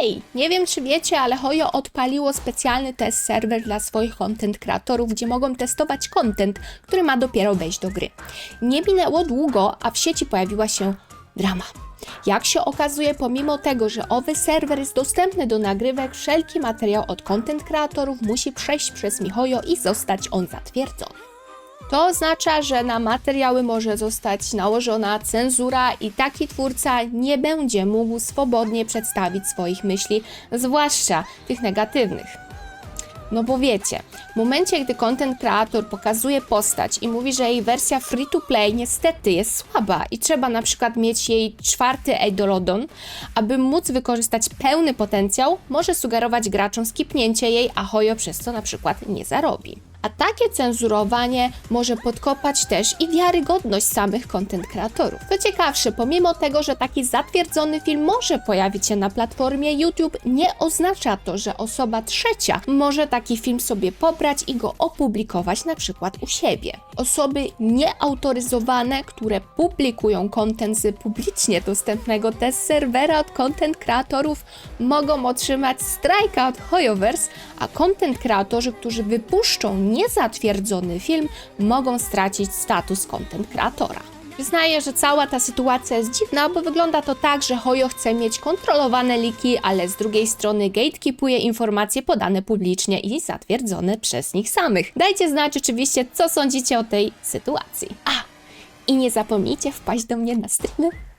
Hej, nie wiem czy wiecie, ale Hoyo odpaliło specjalny test serwer dla swoich content kreatorów, gdzie mogą testować content, który ma dopiero wejść do gry. Nie minęło długo, a w sieci pojawiła się drama. Jak się okazuje, pomimo tego, że owy serwer jest dostępny do nagrywek, wszelki materiał od content kreatorów musi przejść przez Mihoyo i zostać on zatwierdzony. To oznacza, że na materiały może zostać nałożona cenzura i taki twórca nie będzie mógł swobodnie przedstawić swoich myśli, zwłaszcza tych negatywnych. No bo wiecie, w momencie, gdy content creator pokazuje postać i mówi, że jej wersja free to play niestety jest słaba i trzeba na przykład mieć jej czwarty Eidolodon, aby móc wykorzystać pełny potencjał, może sugerować graczom skipnięcie jej, a Hoyo przez to na przykład nie zarobi. A takie cenzurowanie może podkopać też i wiarygodność samych content kreatorów. Co ciekawsze, pomimo tego, że taki zatwierdzony film może pojawić się na platformie YouTube, nie oznacza to, że osoba trzecia może taki film sobie pobrać i go opublikować na przykład u siebie. Osoby nieautoryzowane, które publikują content z publicznie dostępnego test serwera od content kreatorów, mogą otrzymać strajka od Hoyoverse, a content kreatorzy, którzy wypuszczą niezatwierdzony film, mogą stracić status content kreatora. Przyznaję, że cała ta sytuacja jest dziwna, bo wygląda to tak, że Hoyo chce mieć kontrolowane liki, ale z drugiej strony gatekeepuje informacje podane publicznie i zatwierdzone przez nich samych. Dajcie znać oczywiście, co sądzicie o tej sytuacji. A, i nie zapomnijcie wpaść do mnie na streamy.